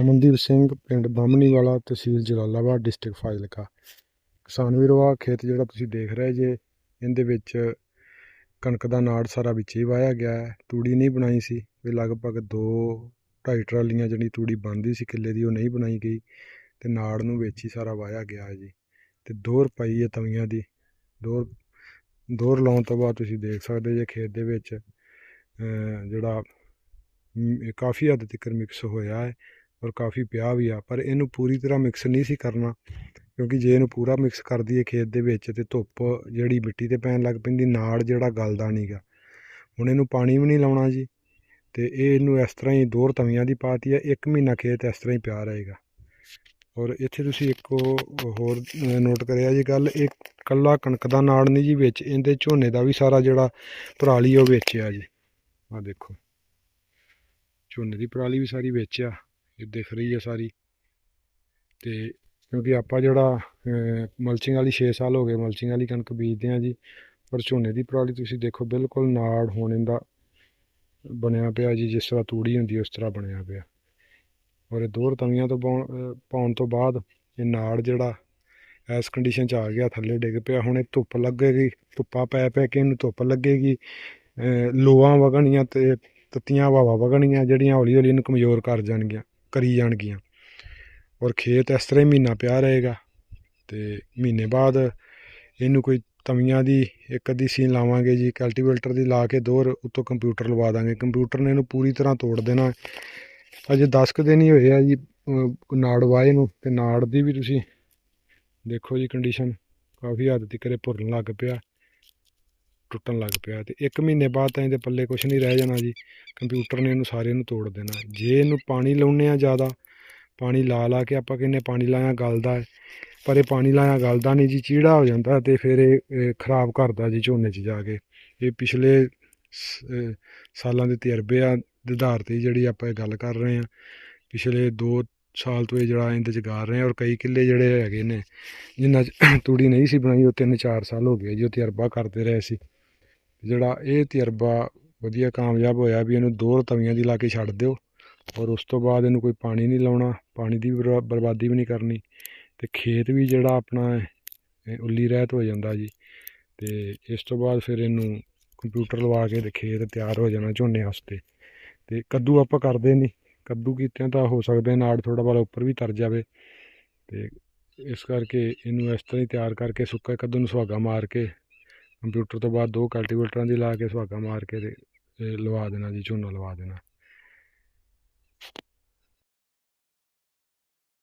ਅਮਨਦੀਪ ਸਿੰਘ, ਪਿੰਡ ਬਾਹਮਣੀ ਵਾਲਾ, ਤਹਿਸੀਲ ਜਲਾਲਾਬਾਦ, ਡਿਸਟ੍ਰਿਕਟ ਫਾਜ਼ਿਲਕਾ। ਕਿਸਾਨ ਵੀਰੋ, ਆਹ ਖੇਤ ਜਿਹੜਾ ਤੁਸੀਂ ਦੇਖ ਰਹੇ ਜੇ, ਇਹਦੇ ਵਿੱਚ ਕਣਕ ਦਾ ਨਾੜ ਸਾਰਾ ਵਿੱਚ ਹੀ ਵਾਇਆ ਗਿਆ ਹੈ। ਤੂੜੀ ਨਹੀਂ ਬਣਾਈ ਸੀ, ਵੀ ਲਗਭਗ ਦੋ ਢਾਈ ਟਰਾਲੀਆਂ ਜਿਹੜੀ ਤੂੜੀ ਬਣਦੀ ਸੀ, ਕਿੱਲੇ ਦੀ ਉਹ ਨਹੀਂ ਬਣਾਈ ਗਈ, ਤੇ ਨਾੜ ਨੂੰ ਵਿੱਚ ਹੀ ਸਾਰਾ ਵਾਇਆ ਗਿਆ ਹੈ ਜੀ। ਤੇ ਦੋਹਰ ਪਈ ਹੈ ਤਵੀਆਂ ਦੀ ਦੋਹਰ ਦੋਹਰ ਲਾਉਣ ਤੋਂ ਬਾਅਦ ਤੁਸੀਂ ਦੇਖ ਸਕਦੇ ਜੇ ਖੇਤ ਦੇ ਵਿੱਚ ਜਿਹੜਾ ਕਾਫੀ ਹੱਦ ਤੱਕ ਮਿਕਸ ਹੋਇਆ ਹੈ। ਔਰ ਕਾਫੀ ਪਿਆ ਵੀ ਆ, ਪਰ ਇਹਨੂੰ ਪੂਰੀ ਤਰ੍ਹਾਂ ਮਿਕਸ ਨਹੀਂ ਸੀ ਕਰਨਾ, ਕਿਉਂਕਿ ਜੇ ਇਹਨੂੰ ਪੂਰਾ ਮਿਕਸ ਕਰ ਦਈਏ ਖੇਤ ਦੇ ਵਿੱਚ ਤੇ ਧੁੱਪ ਜਿਹੜੀ ਮਿੱਟੀ ਤੇ ਪੈਣ ਲੱਗ ਪੈਂਦੀ, ਨਾੜ ਜਿਹੜਾ ਗਲਦਾ ਨਹੀਂਗਾ ਹੁਣ ਇਹਨੂੰ ਪਾਣੀ ਵੀ ਨਹੀਂ ਲਾਉਣਾ ਜੀ, ਤੇ ਇਹ ਇਹਨੂੰ ਇਸ ਤਰ੍ਹਾਂ ਹੀ ਦੋਹਰ ਤਵੀਆਂ ਦੀ ਪਾਤੀ ਆ, ਇੱਕ ਮਹੀਨਾ ਖੇਤ ਇਸ ਤਰ੍ਹਾਂ ਹੀ ਪਿਆ ਰਹੇਗਾ। ਔਰ ਇੱਥੇ ਤੁਸੀਂ ਇੱਕ ਹੋਰ ਨੋਟ ਕਰਿਆ ਜੀ ਗੱਲ, ਇਹ ਕੱਲਾ ਕਣਕ ਦਾ ਨਾੜ ਨਹੀਂ ਜੀ ਵਿੱਚ, ਇਹਦੇ ਝੋਨੇ ਦਾ ਵੀ ਸਾਰਾ ਜਿਹੜਾ ਪਰਾਲੀ ਉਹ ਵੇਚਿਆ ਜੀ। ਆ ਦੇਖੋ, ਝੋਨੇ ਦੀ ਪਰਾਲੀ ਵੀ ਸਾਰੀ ਵੇਚਿਆ ਇਹ ਦਿਖ ਰਹੀ ਹੈ ਸਾਰੀ। ਤੇ ਕਿਉਂਕਿ ਆਪਾਂ ਜਿਹੜਾ ਮਲਚਿੰਗ ਵਾਲੀ 6 ਸਾਲ ਹੋ ਗਏ, ਮਲਚਿੰਗ ਵਾਲੀ ਕਣਕ ਬੀਜਦੇ ਆ ਜੀ, ਪਰ ਝੋਨੇ ਦੀ ਪਰਾਲੀ ਤੁਸੀਂ ਦੇਖੋ ਬਿਲਕੁਲ ਨਾੜ ਹੋਣੇ ਦਾ ਬਣਿਆ ਪਿਆ ਜੀ, ਜਿਸ ਤਰ੍ਹਾਂ ਤੂੜੀ ਹੁੰਦੀ ਉਸ ਤਰ੍ਹਾਂ ਬਣਿਆ ਪਿਆ। ਔਰ ਇਹ ਦੋਹਰ ਤਵੀਆਂ ਤੋਂ ਪਾਉਣ ਪਾਉਣ ਤੋਂ ਬਾਅਦ ਇਹ ਨਾੜ ਜਿਹੜਾ ਇਸ ਕੰਡੀਸ਼ਨ 'ਚ ਆ ਗਿਆ, ਥੱਲੇ ਡਿੱਗ ਪਿਆ, ਹੁਣ ਇਹ ਧੁੱਪ ਲੱਗੇਗੀ, ਧੁੱਪਾ ਪੈ ਪੈ ਕੇ ਇਹਨੂੰ ਧੁੱਪ ਲੱਗੇਗੀ। ਅਹ ਲੋਆਂ ਵਗਣੀਆਂ ਤੇ ਤੱਤੀਆਂ ਹਵਾਵਾਂ ਵਗਣੀਆਂ ਜਿਹੜੀਆਂ ਹੌਲੀ ਹੌਲੀ ਇਹਨੂੰ ਕਮਜ਼ੋਰ ਕਰ ਜਾਣਗੀਆਂ। ਕਰੀ ਜਾਣਗੀਆਂ। ਔਰ ਖੇਤ ਇਸ ਤਰ੍ਹਾਂ ਹੀ ਮਹੀਨਾ ਪਿਆ ਰਹੇਗਾ ਤੇ ਮਹੀਨੇ ਬਾਅਦ ਇਹਨੂੰ ਕੋਈ ਤਵੀਆਂ ਦੀ ਇੱਕ ਅੱਧੀ ਸੀਨ ਲਾਵਾਂਗੇ ਜੀ, ਕਲਟੀਵੇਟਰ ਦੀ ਲਾ ਕੇ ਦੋਹਰ ਉੱਤੋਂ ਕੰਪਿਊਟਰ ਲਵਾ ਦਾਂਗੇ। ਕੰਪਿਊਟਰ ਨੇ ਇਹਨੂੰ ਪੂਰੀ ਤਰ੍ਹਾਂ ਤੋੜ ਦੇਣਾ। ਅਜੇ 10 ਕੁ ਦਿਨ ਹੀ ਹੋਏ ਆ ਜੀ ਨਾੜ ਵਾਏ ਨੂੰ ਤੇ ਨਾੜ ਦੀ ਵੀ ਤੁਸੀਂ ਦੇਖੋ ਜੀ ਕੰਡੀਸ਼ਨ ਕਾਫੀ ਹੱਦ ਤੱਕ ਇਹ ਭੁਰਨ ਲੱਗ ਪਿਆ। ਟੁੱਟਣ ਲੱਗ ਪਿਆ ਤੇ ਇੱਕ ਮਹੀਨੇ ਬਾਅਦ ਤਾਂ ਇਹਦੇ ਪੱਲੇ ਕੁਝ ਨਹੀਂ ਰਹਿ ਜਾਣਾ ਜੀ। ਕੰਪਿਊਟਰ ਨੇ ਇਹਨੂੰ ਸਾਰੇ ਨੂੰ ਤੋੜ ਦੇਣਾ। ਜੇ ਇਹਨੂੰ ਪਾਣੀ ਲਾਉਨੇ ਆ ਜ਼ਿਆਦਾ, ਪਾਣੀ ਲਾ ਲਾ ਕੇ ਆਪਾਂ ਕਹਿੰਨੇ ਪਾਣੀ ਲਾਇਆ ਗਲਦਾ ਪਰ ਇਹ ਪਾਣੀ ਲਾਇਆ ਗਲਦਾ ਨਹੀਂ ਜੀ, ਚੀੜਾ ਹੋ ਜਾਂਦਾ ਤੇ ਫਿਰ ਇਹ ਖਰਾਬ ਕਰਦਾ ਜੀ ਝੋਨੇ 'ਚ ਜਾ ਕੇ। ਇਹ ਪਿਛਲੇ ਸ- ਸਾਲਾਂ ਦੇ ਤਜਰਬੇ ਆ, ਦੇ ਆਧਾਰ ਤੇ ਜਿਹੜੀ ਆਪਾਂ ਇਹ ਗੱਲ ਕਰ ਰਹੇ ਆ ਪਿਛਲੇ 2 ਸਾਲ ਤੋਂ ਇਹ ਜਿਹੜਾ ਇਹਦੇ 'ਚ ਗਾ ਰਹੇ ਆ ਔਰ ਕਈ ਕਿੱਲੇ ਜਿਹੜੇ ਹੈਗੇ ਨੇ ਜਿਨ੍ਹਾਂ 'ਚ ਤੂੜੀ ਨਹੀਂ ਸੀ ਬਣਾਈ, ਉਹ 3-4 ਸਾਲ ਹੋ ਗਏ ਜੀ, ਉਹ ਤਜਰਬਾ ਕਰਦੇ ਰਹੇ ਸੀ। ਜਿਹੜਾ ਇਹ ਤਜਰਬਾ ਵਧੀਆ ਕਾਮਯਾਬ ਹੋਇਆ ਵੀ ਇਹਨੂੰ ਦੋ ਤਵੀਆਂ ਦੀ ਲਾ ਕੇ ਛੱਡ ਦਿਓ ਔਰ ਉਸ ਤੋਂ ਬਾਅਦ ਇਹਨੂੰ ਕੋਈ ਪਾਣੀ ਨਹੀਂ ਲਾਉਣਾ, ਪਾਣੀ ਦੀ ਬਰਬਾ- ਬਰਬਾਦੀ ਵੀ ਨਹੀਂ ਕਰਨੀ ਤੇ ਖੇਤ ਵੀ ਜਿਹੜਾ ਆਪਣਾ ਉੱਲੀ ਰਹਿਤ ਹੋ ਜਾਂਦਾ ਜੀ ਤੇ ਇਸ ਤੋਂ ਬਾਅਦ ਫਿਰ ਇਹਨੂੰ ਕੰਪਿਊਟਰ ਲਵਾ ਕੇ ਤੇ ਖੇਤ ਤਿਆਰ ਹੋ ਜਾਣਾ ਝੋਨੇ ਵਾਸਤੇ ਤੇ ਕੱਦੂ ਆਪਾਂ ਕਰਦੇ ਨਹੀਂ, ਕੱਦੂ ਕੀਤਿਆਂ ਤਾਂ ਹੋ ਸਕਦਾ ਨਾੜ ਥੋੜਾ ਬਾਲਾ ਉੱਪਰ ਵੀ ਤਰ ਜਾਵੇ ਤੇ ਇਸ ਕਰਕੇ ਇਹਨੂੰ ਇਸ ਤਰ੍ਹਾਂ ਹੀ ਤਿਆਰ ਕਰਕੇ ਸੁੱਕਾ ਕੱਦੂ ਨੂੰ ਸੁਹਾਗਾ ਮਾਰ ਕੇ ਕੰਪਿਊਟਰ ਤੋਂ ਬਾਅਦ ਦੋ ਕਲਟੀਵੇਟਰਾਂ ਦੀ ਲਾ ਕੇ ਸੁਹਾਗਾ ਮਾਰ ਕੇ ਤੇ ਲਵਾ ਦੇਣਾ ਜੀ, ਝੋਨਾ ਲਵਾ ਦੇਣਾ।